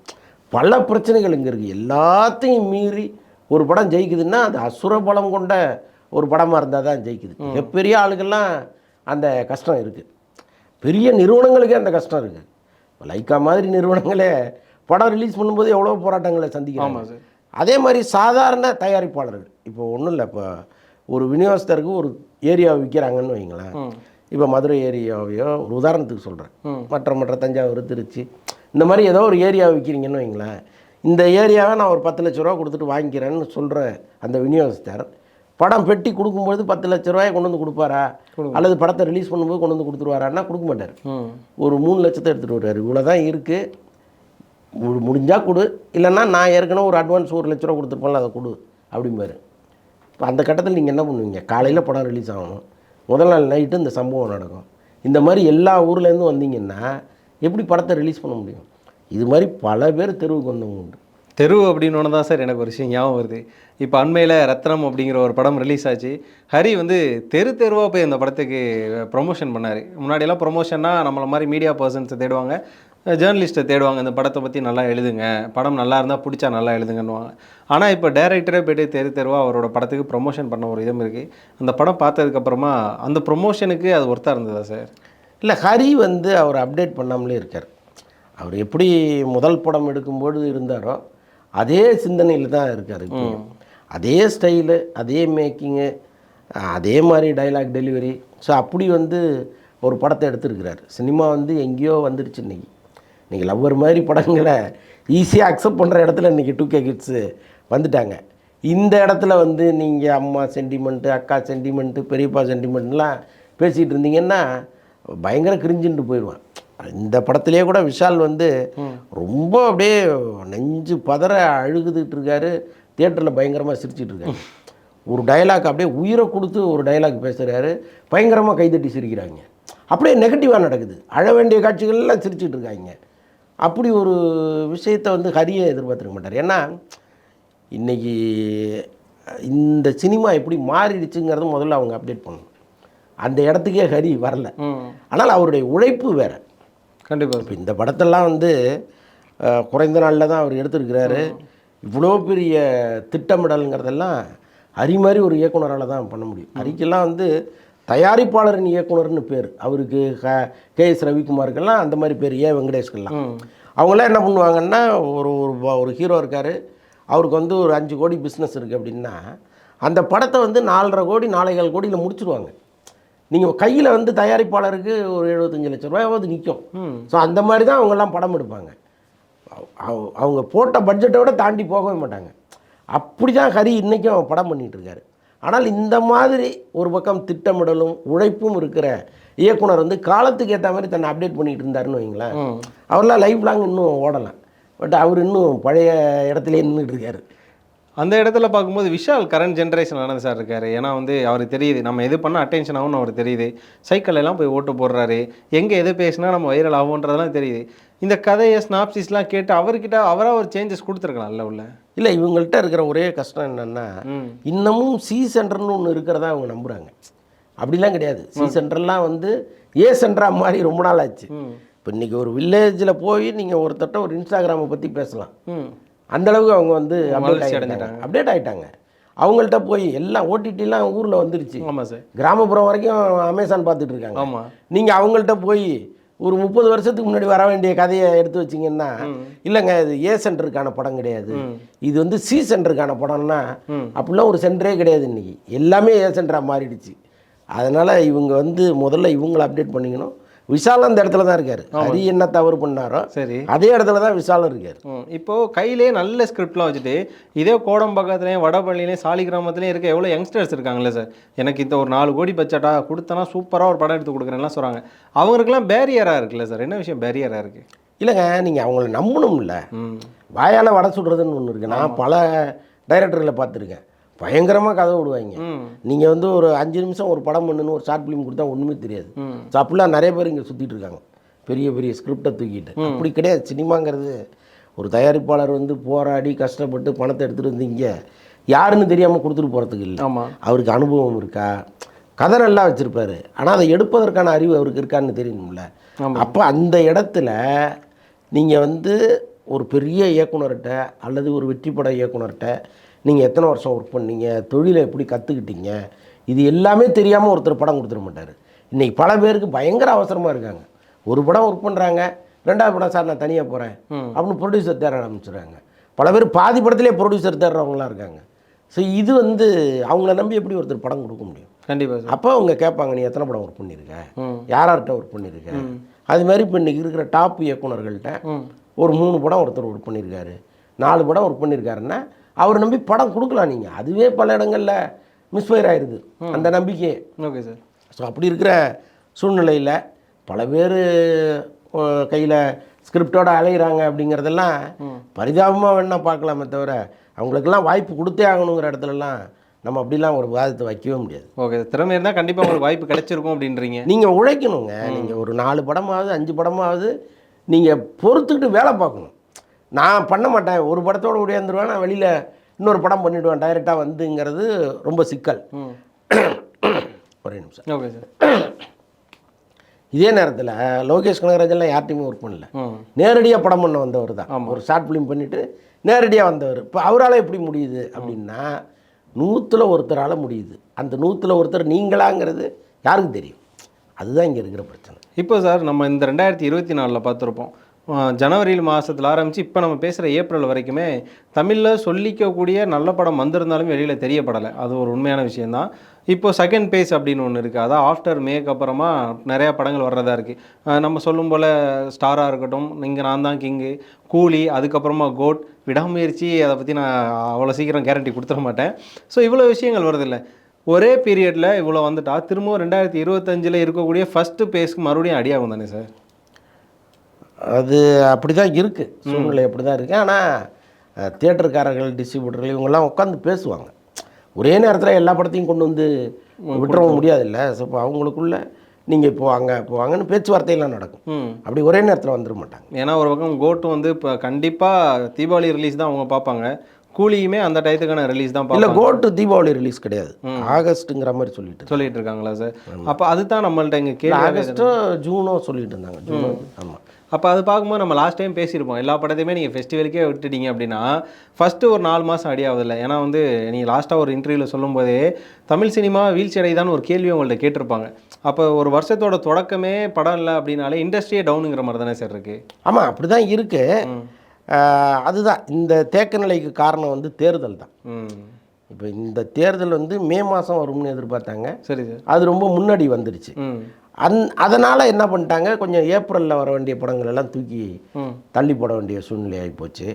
பல பிரச்சனைகள் இங்கே இருக்குது. எல்லாத்தையும் மீறி ஒரு படம் ஜெயிக்குதுன்னா அது அசுர பலம் கொண்ட ஒரு படமாக இருந்தால் தான் ஜெயிக்குது. மிகப்பெரிய ஆளுக்கெல்லாம் அந்த கஷ்டம் இருக்குது. பெரிய நிறுவனங்களுக்கே அந்த கஷ்டம் இருக்குது. லைக்கா மாதிரி நிறுவனங்களே படம் ரிலீஸ் பண்ணும்போது எவ்வளோ போராட்டங்களை சந்திக்கிறாங்க. அதே மாதிரி சாதாரண தயாரிப்பாளர்கள். இப்போ ஒன்றும் இல்லை இப்போ ஒரு விநியோகஸ்தருக்கு ஒரு ஏரியாவை விற்கிறாங்கன்னு வைங்களேன். இப்போ மதுரை ஏரியாவையோ ஒரு உதாரணத்துக்கு சொல்கிறேன். மற்ற மற்ற தஞ்சாவூர் திருச்சி இந்த மாதிரி ஏதோ ஒரு ஏரியாவை விற்கிறீங்கன்னு வைங்களேன். இந்த ஏரியாவை நான் ஒரு பத்து லட்ச ரூபா கொடுத்துட்டு வாங்கிக்கிறேன்னு சொல்கிற அந்த விநியோகஸ்தர் படம் பெட்டி கொடுக்கும்போது பத்து லட்ச ரூபாயை கொண்டு வந்து கொடுப்பாரா? அல்லது படத்தை ரிலீஸ் பண்ணும்போது கொண்டு வந்து கொடுத்துருவாரான்னா கொடுக்க மாட்டார். ஒரு மூணு லட்சத்தை எடுத்துகிட்டு வருவார். இவ்வளோ தான் இருக்குது முடிஞ்சால் கொடு. இல்லைன்னா நான் ஏற்கனவே ஒரு அட்வான்ஸ் ஒரு லட்ச ரூபா கொடுத்துருப்பேன்ல அதை கொடு அப்படிம்பாரு. இப்போ அந்த கட்டத்தில் நீங்கள் என்ன பண்ணுவீங்க? காலையில் படம் ரிலீஸ் ஆகணும். முதல் நாள் நைட்டு இந்த சம்பவம் நடக்கும். இந்த மாதிரி எல்லா ஊர்லேருந்தும் வந்தீங்கன்னா எப்படி படத்தை ரிலீஸ் பண்ண முடியும்? இது மாதிரி பல பேர் தெருவுக்கு வந்தவங்க உண்டு. தெரு அப்படின்னு தான் சார் எனக்கு ஒரு விஷயம் ஞாபகம் வருது. இப்போ அண்மையில் ரத்னம் அப்படிங்கிற ஒரு படம் ரிலீஸ் ஆச்சு. ஹரி வந்து தெரு தெருவாக போய் அந்த படத்துக்கு ப்ரொமோஷன் பண்ணார். முன்னாடியெல்லாம் ப்ரொமோஷன்னா நம்மளை மாதிரி மீடியா பர்சன்ஸை தேடுவாங்க. ஜேர்னலிஸ்ட்டை தேடுவாங்க இந்த படத்தை பற்றி நல்லா எழுதுங்க படம் நல்லா இருந்தால் பிடிச்சா நல்லா எழுதுங்கன்னுவாங்க. ஆனால் இப்போ டேரக்டரே போய்ட்டு தெரு தெருவாக அவரோட படத்துக்கு ப்ரொமோஷன் பண்ண ஒரு இதுவும் இருக்குது அந்த படம் பார்த்ததுக்கப்புறமா அந்த ப்ரொமோஷனுக்கு அது ஒர்த்தாக இருந்ததா சார் இல்லை ஹரி வந்து அவர் அப்டேட் பண்ணாமலே இருக்கார். அவர் எப்படி முதல் படம் எடுக்கும்போது இருந்தாரோ அதே சிந்தனையில் தான் இருக்கார் அதே ஸ்டைலு அதே மேக்கிங்கு அதே மாதிரி டைலாக் டெலிவரி ஸோ அப்படி வந்து ஒரு படத்தை எடுத்திருக்கிறார். சினிமா வந்து எங்கேயோ வந்துடுச்சு இன்னைக்கு. இன்றைக்கி லவ்வர் மாதிரி படங்களை ஈஸியாக அக்செப்ட் பண்ணுற இடத்துல இன்றைக்கி டூ கே கிட்ஸு வந்துட்டாங்க. இந்த இடத்துல வந்து நீங்கள் அம்மா சென்டிமெண்ட்டு அக்கா சென்டிமெண்ட்டு பெரியப்பா சென்டிமெண்ட்லாம் பேசிகிட்டு இருந்தீங்கன்னா பயங்கர கிரிஞ்சுட்டு போயிடுவான். இந்த படத்துலேயே கூட விஷால் வந்து ரொம்ப அப்படியே நெஞ்சு பதற அழுகுதுட்டு இருக்காரு. தியேட்டரில் பயங்கரமாக சிரிச்சிட்டு இருக்காரு. ஒரு டயலாக் அப்படியே உயிரை கொடுத்து ஒரு டயலாக் பேசுகிறாரு பயங்கரமாக கைதட்டி சிரிக்கிறாங்க. அப்படியே நெகட்டிவாக நடக்குது. அழ வேண்டிய காட்சிகள்லாம் சிரிச்சிட்டு இருக்காங்க. அப்படி ஒரு விஷயத்தை வந்து ஹரியை எதிர்பார்த்துருக்க மாட்டார். ஏன்னா இன்னைக்கு இந்த சினிமா எப்படி மாறிடுச்சுங்கிறத முதல்ல அவங்க அப்டேட் பண்ணணும். அந்த இடத்துக்கே ஹரி வரல. ஆனால் அவருடைய உழைப்பு வேறு. கண்டிப்பாக இப்போ இந்த படத்தெல்லாம் வந்து குறைந்த நாளில் தான் அவர் எடுத்திருக்கிறாரு. இவ்வளோ பெரிய திட்டமிடலுங்கிறதெல்லாம் ஹரி மாதிரி ஒரு இயக்குனரால் தான் பண்ண முடியும். ஹரிக்கெல்லாம் வந்து தயாரிப்பாளரின் இயக்குனர்னு பேர். அவருக்கு க கே எஸ் ரவிக்குமாருக்கெல்லாம் அந்த மாதிரி பேர் ஏ வெங்கடேஷ்கெல்லாம். அவங்களாம் என்ன பண்ணுவாங்கன்னா ஒரு ஒரு ஹீரோ இருக்கார். அவருக்கு வந்து ஒரு அஞ்சு கோடி பிஸ்னஸ் இருக்குது அப்படின்னா அந்த படத்தை வந்து நாலரை கோடி நாலேகால் கோடியில் முடிச்சிருவாங்க. நீங்கள் கையில் வந்து தயாரிப்பாளருக்கு ஒரு எழுபத்தஞ்சு லட்ச ரூபாயாவது நிற்கும் ஸோ அந்த மாதிரி தான் அவங்கெல்லாம் படம் எடுப்பாங்க. அவ- அவ- அவங்க போட்ட பட்ஜெட்டை விட தாண்டி போகவே மாட்டாங்க. அப்படி தான் ஹரி இன்றைக்கும் படம் பண்ணிட்டு இருக்காரு. ஆனால் இந்த மாதிரி ஒரு பக்கம் திட்டமிடலும் உழைப்பும் இருக்கிற இயக்குனர் வந்து காலத்துக்கு ஏற்ற மாதிரி தன்னை அப்டேட் பண்ணிட்டு இருந்தாருன்னு வைங்களேன் அவர்லாம் லைஃப் லாங் இன்னும் ஓடலாம் பட் அவர் இன்னும் பழைய இடத்துலயே நின்றுட்டு இருக்காரு. அந்த இடத்துல பார்க்கும்போது விஷால் கரண்ட் ஜென்ரேஷன் ஆனது சார் இருக்காரு. ஏன்னா வந்து அவருக்கு தெரியுது நம்ம எது பண்ணால் அட்டென்ஷன் ஆகும்னு அவருக்கு தெரியுது. சைக்கிள் எல்லாம் போய் ஓட்டு போடுறாரு. எங்கே எது பேசினா நம்ம வைரல் ஆகுன்றதெல்லாம் தெரியுது. இந்த கதையை ஸ்னாப்சிஸ்லாம் கேட்டு அவர்கிட்ட அவராக ஒரு சேஞ்சஸ் கொடுத்துருக்கலாம்ல உள்ள? இல்லை இவங்கள்ட்ட இருக்கிற ஒரே கஷ்டம் என்னென்னா இன்னமும் சி சென்டர்னு ஒன்று இருக்கிறதா அவங்க நம்புகிறாங்க அப்படிலாம் கிடையாது. சி சென்டர்லாம் வந்து ஏ சென்டராக மாதிரி ரொம்ப நாள் ஆச்சு. இப்போ இன்றைக்கி ஒரு வில்லேஜில் போய் நீங்கள் ஒருத்தட்ட ஒரு இன்ஸ்டாகிராமை பற்றி பேசலாம். ம். அந்த அளவுக்கு அவங்க வந்து அப்டேட் ஆகிட்டாங்க அப்டேட் ஆகிட்டாங்க அவங்கள்ட்ட போய் எல்லாம் ஓடிடிலாம் ஊரில் வந்துருச்சு. ஆமாம் சார் கிராமப்புறம் வரைக்கும் அமேசான் பார்த்துட்டு இருக்காங்க. ஆமாம் நீங்கள் அவங்கள்ட்ட போய் ஒரு முப்பது வருஷத்துக்கு முன்னாடி வர வேண்டிய கதையை எடுத்து வச்சிங்கன்னா இல்லைங்க இது ஏ சென்டருக்கான படம் கிடையாது. இது வந்து சி சென்டருக்கான படம்னா. அப்படிலாம் ஒரு சென்டரே கிடையாது இன்னைக்கு. எல்லாமே ஏ சென்டராக மாறிடுச்சு. அதனால் இவங்க வந்து முதல்ல இவங்களை அப்டேட் பண்ணிக்கணும். விஷாலும் அந்த இடத்துல தான் இருக்காரு. ஹரி என்ன தவறு பண்ணாரோ சரி. அதே இடத்துல தான் விஷாலும் இருக்காரு. இப்போ கையிலே நல்ல ஸ்கிரிப்ட்லாம் வச்சுட்டு இதே கோடம்பாக்கத்துலேயும் வடபள்ளியிலையும் சாலி கிராமத்துலேயும் இருக்க எவ்வளோ யங்ஸ்டர்ஸ் இருக்காங்களே சார் எனக்கு இந்த ஒரு நாலு கோடி பட்ஜெட்டா கொடுத்தனா சூப்பராக ஒரு படம் எடுத்து கொடுக்குறேன்லாம் சொல்கிறாங்க அவங்களுக்குலாம் பேரியராக இருக்குல்ல சார் என்ன விஷயம் பேரியராக இருக்குது இல்லைங்க நீங்கள் அவங்கள நம்பணும்ல. ம். வாயால் வடை சுடுறதுன்னு ஒன்று இருக்குது நான் பல டைரக்டர்களை பார்த்துருக்கேன். பயங்கரமாக கதை விடுவாங்க நீங்கள் வந்து ஒரு அஞ்சு நிமிஷம் ஒரு படம் பண்ணுன்னு ஒரு ஷார்ட் ஃபிலிம் கொடுத்தா ஒன்றுமே தெரியாது. ஸோ அப்படிலாம் நிறைய பேர் இங்கே சுற்றிட்டு இருக்காங்க. பெரிய பெரிய ஸ்கிரிப்டை தூக்கிட்டு. அப்படி கிடையாது. சினிமாங்கிறது ஒரு தயாரிப்பாளர் வந்து போராடி கஷ்டப்பட்டு பணத்தை எடுத்துகிட்டு வந்து இங்கே யாருன்னு தெரியாமல் கொடுத்துட்டு போகிறதுக்கு இல்லை. அவருக்கு அனுபவம் இருக்கா? கதை நல்லா வச்சுருப்பாரு. ஆனால் அதை எடுப்பதற்கான அறிவு அவருக்கு இருக்கான்னு தெரியணும்ல. அப்போ அந்த இடத்துல நீங்கள் வந்து ஒரு பெரிய இயக்குனர்கிட்ட அல்லது ஒரு வெற்றி பட இயக்குனர்கிட்ட நீங்கள் எத்தனை வருஷம் ஒர்க் பண்ணீங்க? தொழிலை எப்படி கற்றுக்கிட்டீங்க இது எல்லாமே தெரியாமல் ஒருத்தர் படம் கொடுத்துட மாட்டார். இன்றைக்கி பல பேருக்கு பயங்கர அவசரமாக இருக்காங்க. ஒரு படம் ஒர்க் பண்ணுறாங்க ரெண்டாவது படம் சார் நான் தனியாக போகிறேன். அப்படின்னு ப்ரொடியூசர் தேட ஆரம்பிச்சிடுறாங்க. பல பேர் பாதி படத்திலே ப்ரொடியூசர் தேடுறவங்களாம் இருக்காங்க. ஸோ இது வந்து அவங்கள நம்பி எப்படி ஒருத்தர் படம் கொடுக்க முடியும்? கண்டிப்பாக அப்போ அவங்க கேட்பாங்க நீ எத்தனை படம் ஒர்க் பண்ணியிருக்க யார்கிட்ட ஒர்க் பண்ணியிருக்க அது மாதிரி இப்போ இன்றைக்கி இருக்கிற டாப் இயக்குனர்கள்ட்ட ம். ஒரு மூணு படம் ஒருத்தர் ஒர்க் பண்ணியிருக்காரு நாலு படம் ஒர்க் பண்ணியிருக்காருன்னா அவர் நம்பி படம் கொடுக்கலாம் நீங்கள் அதுவே பல இடங்களில் மிஸ்ஃபயர் ஆயிடுது அந்த நம்பிக்கையே. Okay sir. ஸோ அப்படி இருக்கிற சூழ்நிலையில் பல பேர் கையில் ஸ்கிரிப்டோட அலையிறாங்க அப்படிங்கிறதெல்லாம் பரிதாபமாக வேணா பார்க்கலாமே தவிர அவங்களுக்கெல்லாம் வாய்ப்பு கொடுத்தே ஆகணுங்கிற இடத்துலலாம் நம்ம அப்படிலாம் ஒரு விவாதத்தை வைக்கவே முடியாது. ஓகே திறமை இருந்தால் கண்டிப்பாக உங்களுக்கு வாய்ப்பு கிடைச்சிருக்கும் அப்படின்றீங்க. நீங்கள் உழைக்கணுங்க. நீங்கள் ஒரு நாலு படமாவது அஞ்சு படமாவது நீங்கள் பொறுத்துக்கிட்டு வேலை பார்க்கணும். நான் பண்ண மாட்டேன். ஒரு படத்தோட உடையாந்துருவேன் நான் வெளியில் இன்னொரு படம் பண்ணிவிடுவேன் டைரெக்டாக வந்துங்கிறது ரொம்ப சிக்கல். ஒரே நிமிஷம். Okay sir. இதே நேரத்தில் லோகேஷ் கனகராஜன்லாம் யார்ட்டையுமே ஒர்க் பண்ணல. நேரடியாக படம் பண்ண வந்தவர் தான். ஒரு ஷார்ட் ஃபிலிம் பண்ணிவிட்டு நேரடியாக வந்தவர். இப்போ அவரால் எப்படி முடியுது அப்படின்னா நூற்றில் ஒருத்தரால் முடியுது. அந்த நூற்றில் ஒருத்தர் நீங்களாங்கிறது யாருக்கு தெரியும்? அதுதான் இங்கே இருக்கிற பிரச்சனை. இப்போ சார் நம்ம இந்த ரெண்டாயிரத்தி இருபத்தி நாலில் பார்த்துருப்போம். ஜனவரியில் மாதத்தில் ஆரம்பித்து இப்போ நம்ம பேசுகிற ஏப்ரல் வரைக்குமே தமிழில் சொல்லிக்கக்கூடிய நல்ல படம் வந்திருந்தாலும் வெளியில் தெரியப்படலை. அது ஒரு உண்மையான விஷயந்தான் இப்போ செகண்ட் பேஸ் அப்படின்னு ஒன்று இருக்குது அதான் ஆஃப்டர் மேக்கு அப்புறமா நிறையா படங்கள் வர்றதா இருக்குது நம்ம சொல்லும் போல் ஸ்டாராக இருக்கட்டும் இங்கே நான் தான் கிங்கு கூலி அதுக்கப்புறமா கோட் விடாமுயற்சி அதை பற்றி நான் அவ்வளோ சீக்கிரம் கேரண்டி கொடுத்துட மாட்டேன். ஸோ இவ்வளோ விஷயங்கள் வரதில்லை. ஒரே பீரியடில் இவ்வளோ வந்துட்டா திரும்பவும் ரெண்டாயிரத்தி இருபத்தஞ்சில் இருக்கக்கூடிய ஃபஸ்ட்டு பேஸ்க்கு மறுபடியும் அடியாகும் தானே சார் அது அப்படி தான் இருக்குது சூழ்நிலை அப்படி தான் இருக்குது ஆனால் தியேட்டருக்காரர்கள் டிஸ்ட்ரிபியூட்டர்கள் இவங்கெல்லாம் உட்காந்து பேசுவாங்க. ஒரே நேரத்தில் எல்லா படத்தையும் கொண்டு வந்து விட்டுறவும் முடியாதுல்ல. ஸோ இப்போ அவங்களுக்குள்ள நீங்கள் இப்போ வாங்க இப்போ வாங்கன்னு பேச்சுவார்த்தையெல்லாம் நடக்கும். அப்படி ஒரே நேரத்தில் வந்துட மாட்டாங்க. ஏன்னா ஒரு பக்கம் கோட்டு வந்து இப்போ கண்டிப்பாக தீபாவளி ரிலீஸ் தான் அவங்க பார்ப்பாங்க. கூலியுமே அந்த டயத்துக்கான ரிலீஸ் தான் இல்லை கோட்டு தீபாவளி ரிலீஸ் கிடையாது. ஆகஸ்ட்டுங்கிற மாதிரி சொல்லிட்டு சொல்லிட்டு இருக்காங்களா சார்? அப்போ அதுதான் நம்மள்ட்ட இங்கே கேள்வி ஆகஸ்ட்டோ ஜூனோ சொல்லிட்டு இருந்தாங்க. ஜூனோ ஆமாம் அப்போ அது பார்க்கும்போது நம்ம லாஸ்ட் டைம் பேசியிருப்போம். எல்லா படத்தையுமே நீங்கள் ஃபெஸ்டிவலுக்கே விட்டுட்டீங்க அப்படின்னா ஃபஸ்ட்டு ஒரு நாலு மாதம் அடி ஆகுதில்ல ஏன்னா வந்து நீங்கள் லாஸ்ட்டாக ஒரு இன்டர்வியூவில் சொல்லும்போதே தமிழ் சினிமா வீழ்ச்சி அடையுதான்னு ஒரு கேள்வி உங்கள்ட்ட கேட்டிருப்பாங்க. அப்போ ஒரு வருஷத்தோட தொடக்கமே படம் இல்லை அப்படின்னாலே இண்டஸ்ட்ரியே டவுனுங்கிற மாதிரி தானே சார் இருக்குது ஆமாம் அப்படி தான் இருக்குது அதுதான். இந்த தேக்க நிலைக்கு காரணம் வந்து தேர்தல் தான். இப்போ இந்த தேர்தல் வந்து மே மாதம் வரும்னு எதிர்பார்த்தாங்க. சரி சார். அது ரொம்ப முன்னாடி வந்துடுச்சு ம். அந் அதனால் என்ன பண்ணிட்டாங்க கொஞ்சம் ஏப்ரலில் வர வேண்டிய படங்கள் எல்லாம் தூக்கி தள்ளி போட வேண்டிய சூழ்நிலை ஆகி போச்சு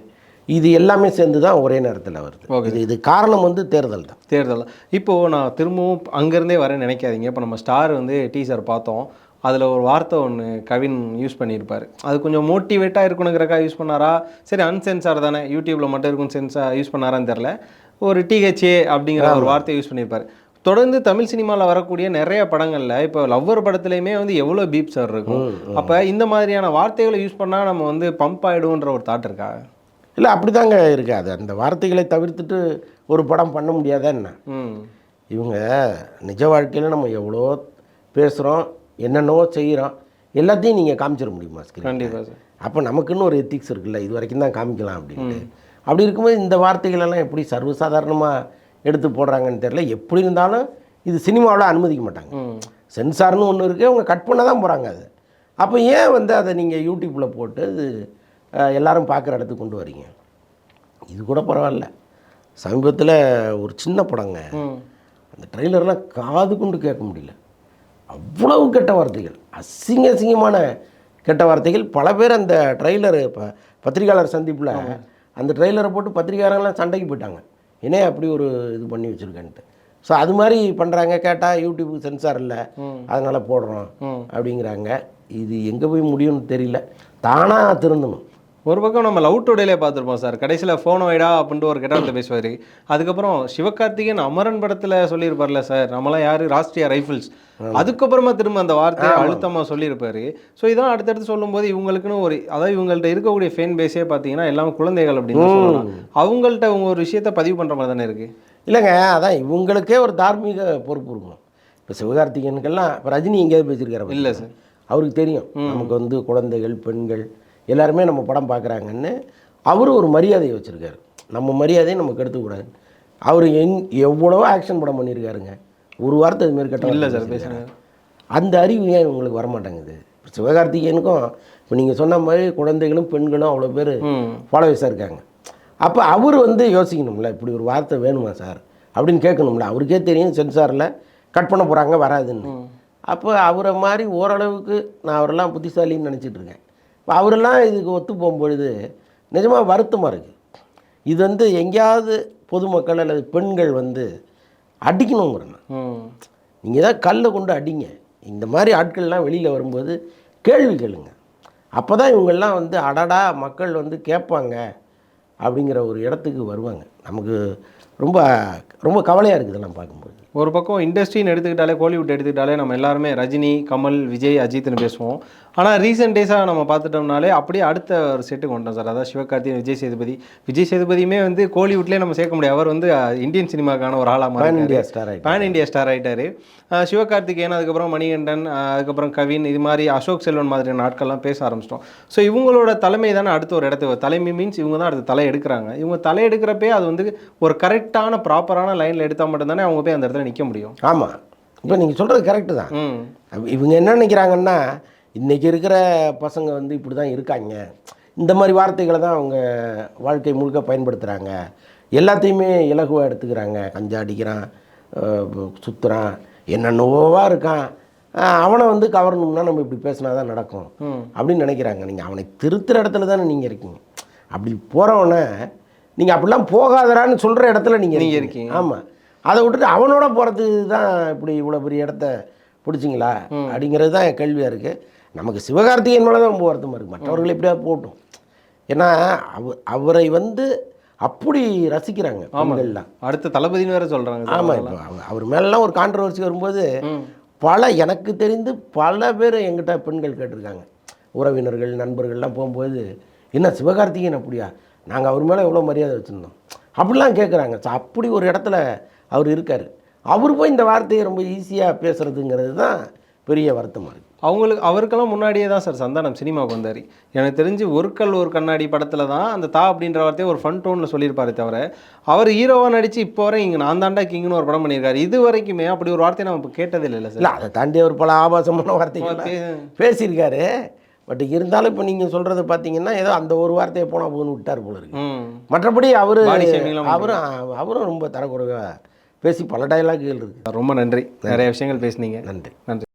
இது எல்லாமே சேர்ந்து தான் ஒரே நேரத்தில் வருது. இது இது காரணம் வந்து தேர்தல் தான். தேர்தல். இப்போது நான் திரும்பவும் அங்கேருந்தே வரேன்னு நினைக்காதீங்க. இப்போ நம்ம ஸ்டார் வந்து டீசர் பார்த்தோம். அதில் ஒரு வார்த்தை ஒன்று கவின் யூஸ் பண்ணியிருப்பார். அது கொஞ்சம் மோட்டிவேட்டாக இருக்கணுங்கிறக்கா யூஸ் பண்ணாரா? சரி அன்சென்சார் தானே. யூடியூப்பில் மட்டும் இருக்கும் சென்சார் யூஸ் பண்ணாரான்னு தெரில ஒரு டிஹெச்ஏ அப்படிங்கிற ஒரு வார்த்தையை யூஸ் பண்ணியிருப்பார். தொடர்ந்து தமிழ் சினிமாவில் வரக்கூடிய நிறைய படங்களில் இப்போ லவ்வர் படத்துலையுமே வந்து எவ்வளோ பீப் சார் இருக்கும்? அப்போ இந்த மாதிரியான வார்த்தைகளை யூஸ் பண்ணால் நம்ம வந்து பம்ப் ஆகிடுவோன்ற ஒரு தாட் இருக்கா? இல்லை அப்படி தாங்க இருக்கு அது அந்த வார்த்தைகளை தவிர்த்துட்டு ஒரு படம் பண்ண முடியாதா என்ன? இவங்க நிஜ வாழ்க்கையில் நம்ம எவ்வளோ பேசுகிறோம் என்னென்னவோ செய்கிறோம் எல்லாத்தையும் நீங்கள் காமிச்சிட முடியுமா ஸ்கிரீன் கண்டிப்பாக சார். அப்போ நமக்குன்னு ஒரு எத்திக்ஸ் இருக்குல்ல இது வரைக்கும் தான் காமிக்கலாம் அப்படின்ட்டு. அப்படி இருக்கும்போது இந்த வார்த்தைகளெல்லாம் எப்படி சர்வசாதாரணமாக எடுத்து போடுறாங்கன்னு தெரியல. எப்படி இருந்தாலும் இது சினிமாவில் அனுமதிக்க மாட்டாங்க. சென்சார்னு ஒன்று இருக்குது அவங்க கட் பண்ண தான் போகிறாங்க அது. அப்போ ஏன் வந்து அதை நீங்கள் யூடியூப்பில் போட்டு எல்லாரும் பார்க்குற இடத்துக்கு கொண்டு வரீங்க? இது கூட பரவாயில்ல. சமீபத்தில் ஒரு சின்ன படங்க. அந்த ட்ரெய்லர்லாம் காது கொண்டு கேட்க முடியல. அவ்வளவு கெட்ட வார்த்தைகள். அசிங்க அசிங்கமான கெட்ட வார்த்தைகள். பல பேர் அந்த ட்ரெய்லரு இப்போ பத்திரிகையாளர் சந்திப்பில் அந்த ட்ரெய்லரை போட்டு பத்திரிகையாளர்லாம் சண்டைக்கு போயிட்டாங்க. ஏனே அப்படி ஒரு இது பண்ணி வச்சுருக்கேன்ட்டு. ஸோ அது மாதிரி பண்ணுறாங்க கேட்டால் யூடியூப் சென்சார் இல்லை. அதனால் போடுறோம். அப்படிங்கிறாங்க. இது எங்கே போய் முடியும்னு தெரியல. தானாக திருந்தணும். ஒரு பக்கம் நம்ம லவ் டுடேலே பார்த்துருப்போம் சார். கடைசியில் ஃபோன் வைடா அப்படின்ட்டு ஒரு கெட்ட பேசுவார். அதுக்கப்புறம் சிவகார்த்திகேயன் அமரன் படத்தில் சொல்லியிருப்பார்ல சார். நம்மளாம் யார்? ராஷ்ட்ரிய ரைஃபிள்ஸ் அதுக்கப்புறமா திரும்ப அந்த வார்த்தையை அழுத்தமாக சொல்லியிருப்பாரு. ஸோ இதான் அடுத்தடுத்து சொல்லும்போது இவங்களுக்குன்னு ஒரு அதாவது இவங்கள்ட்ட இருக்கக்கூடிய ஃபேன் பேஸே பார்த்தீங்கன்னா எல்லாமே குழந்தைகள் அப்படின்னு சொல்லலாம். அவங்கள்ட்ட அவங்க ஒரு விஷயத்த பதிவு பண்ணுற மாதிரி தானே இருக்குது இல்லைங்க அதான் இவங்களுக்கே ஒரு தார்மீக பொறுப்பு இருக்கணும் இப்போ சிவகார்த்திகேயனுக்கெல்லாம் இப்போ ரஜினி எங்கேயாவது பேசியிருக்காரு இல்லை சார். அவருக்கு தெரியும். நமக்கு வந்து குழந்தைகள் பெண்கள் எல்லாருமே நம்ம படம் பார்க்குறாங்கன்னு அவரு ஒரு மரியாதையை வச்சுருக்காரு. நம்ம மரியாதையை நம்ம கெடுத்துக்கூடாது அவர் எங் எவ்வளவோ ஆக்ஷன் படம் பண்ணியிருக்காருங்க. ஒரு வார்த்தை இது மாதிரி கட்ட இல்லை சார் பேசுங்க. அந்த அறிவு ஏன் இவங்களுக்கு வரமாட்டேங்குது? சிவகார்த்திகேயனுக்கும் இப்போ நீங்கள் சொன்ன மாதிரி குழந்தைகளும் பெண்களும் அவ்வளோ பேர் ஃபாலோவர்ஸாக இருக்காங்க. அப்போ அவர் வந்து யோசிக்கணும்ல இப்படி ஒரு வார்த்தை வேணுமா சார்? அப்படின்னு கேட்கணும்ல. அவருக்கே தெரியும் சென்சாரில் கட் பண்ண போகிறாங்க வராதுன்னு. அப்போ அவரை மாதிரி ஓரளவுக்கு நான் அவரெல்லாம் புத்திசாலின்னு நினச்சிட்டு இருக்கேன். இப்போ அவரெல்லாம் இதுக்கு ஒத்து போகும்பொழுது நிஜமாக வருத்தமாக இருக்குது இது வந்து எங்கேயாவது பொதுமக்கள் அல்லது பெண்கள் வந்து அடிக்கணுங்கிறேன் நீங்கள் ஏதாவது கல்லை கொண்டு அடிங்க. இந்த மாதிரி ஆட்கள்லாம் வெளியில் வரும்போது கேள்வி கேளுங்க. அப்போ தான் இவங்கெல்லாம் வந்து அடடா மக்கள் வந்து கேட்பாங்க அப்படிங்கிற ஒரு இடத்துக்கு வருவாங்க. நமக்கு ரொம்ப ரொம்ப கவலையாக இருக்குது இதெல்லாம் பார்க்கும்போது ஒரு பக்கம் இண்டஸ்ட்ரின்னு எடுத்துக்கிட்டாலே கோலிவுட் எடுத்துக்கிட்டாலே நம்ம எல்லாருமே ரஜினி கமல் விஜய் அஜித்னு பேசுவோம். ஆனால் ரீசெண்ட் டேஸாக நம்ம பார்த்துட்டோம்னாலே அப்படியே அடுத்த ஒரு செட்டுக்கு வந்துட்டோம் சார். அதாவது சிவகார்த்திகேயன் விஜய் சேதுபதி. விஜய் சேதுபதியுமே வந்து கோலிவுட்லேயே நம்ம சேர்க்க முடியாது. அவர் வந்து இந்தியன் சினிமாக்கான ஒரு ஆளாக pan India star pan India star ஆயிட்டாரு. அஹ் சிவகார்த்திகேயன் அதுக்கப்புறம் மணிகண்டன் அதுக்கப்புறம் கவின் இது மாதிரி அசோக் செல்வன் மாதிரியான நாட்கள்லாம் பேச ஆரம்பிச்சிட்டோம். ஸோ இவங்களோட தலைமை தானே அடுத்த ஒரு இடத்துக்கு தலைமை மீன்ஸ் இவங்க தான் அடுத்து தலை எடுக்கிறாங்க. இவங்க தலை எடுக்கிறப்பே அது வந்து ஒரு கரெக்டான ப்ராப்பரான லைனில் எடுத்தால் மட்டும்தானே அவங்க போய் அந்த இடத்துல நிற்க முடியும். ஆமாம் இப்போ நீங்கள் சொல்கிறது கரெக்டு தான். இவங்க என்ன நினைக்கிறாங்கன்னா இன்றைக்கி இருக்கிற பசங்க வந்து இப்படி தான் இருக்காங்க. இந்த மாதிரி வார்த்தைகளை தான் அவங்க வாழ்க்கை முழுக்க பயன்படுத்துகிறாங்க எல்லாத்தையுமே இலகுவாக எடுத்துக்கிறாங்க. கஞ்சா அடிக்கிறான் சுற்றுறான் என்னென்னவோவா இருக்கான். அவனை வந்து கவரணும்னா நம்ம இப்படி பேசினா தான் நடக்கும் அப்படின்னு நினைக்கிறாங்க. நீங்கள் அவனை திருத்துற இடத்துல தானே நீங்கள் இருக்கீங்க. அப்படி போகிறவனை நீங்கள் அப்படிலாம் போகாதடான்னு சொல்கிற இடத்துல நீங்கள் நீங்க இருக்கீங்க. ஆமாம் அதை விட்டுட்டு அவனோட போகிறதுக்கு தான் இப்படி இவ்வளோ பெரிய இடத்த பிடிச்சிங்களா? அப்படிங்கிறது தான் என் கேள்வியாக இருக்குது நமக்கு சிவகார்த்திகேயன் மேலே தான் ரொம்ப வருத்தமாக இருக்குது மற்றவர்கள் எப்படியாவது போட்டும். ஏன்னா அவ அவரை வந்து அப்படி ரசிக்கிறாங்க பெண்கள்லாம். அடுத்த தளபதினு வேற சொல்கிறாங்க ஆமாம் அவர் மேலெலாம் ஒரு கான்ட்ரவர்சி வரும்போது பல எனக்கு தெரிந்து பல பேர் எங்கிட்ட பெண்கள் கேட்டிருக்காங்க. உறவினர்கள் நண்பர்கள்லாம் போகும்போது என்ன சிவகார்த்திகேயன் அப்படியா? நாங்கள் அவர் மேலே எவ்வளோ மரியாதை வச்சுருந்தோம்? அப்படிலாம் கேட்குறாங்க அப்படி ஒரு இடத்துல அவர் இருக்கார். அவர் போய் இந்த வார்த்தையை ரொம்ப ஈஸியாக பேசுகிறதுங்கிறது தான் பெரிய வருத்தமாக இருக்குது அவங்களுக்கு அவருக்கெல்லாம் முன்னாடியே தான் சார் சந்தானம் சினிமாவுக்கு வந்தார் எனக்கு தெரிஞ்சு ஒரு கல் ஒரு கண்ணாடி படத்தில் தான் அந்த தா அப்படின்ற வார்த்தையை ஒரு ஃபன் டோனில் சொல்லியிருப்பாரே தவிர அவர் ஹீரோவாக நடித்து இப்போ வரை இங்கே நான் தாண்டா கிங்னு ஒரு படம் பண்ணியிருக்காரு. இது வரைக்குமே அப்படி ஒரு வார்த்தையை நம்ம இப்போ கேட்டதே இல்லை சார் இல்லை அதை தாண்டி அவர் பல ஆபாசமான வார்த்தைகள் பேசியிருக்காரு. பட் இருந்தாலும் இப்போ நீங்கள் சொல்கிறத பார்த்தீங்கன்னா ஏதோ அந்த ஒரு வார்த்தையை போனால் போகணும்னு விட்டார் போல இருக்கு. மற்றபடி அவர் அவரும் அவரும் ரொம்ப தரக்குறைவாக பேசி பல டயலாக்குகள் இருக்குது ரொம்ப நன்றி. நிறைய விஷயங்கள் பேசுனீங்க. நன்றி. நன்றி.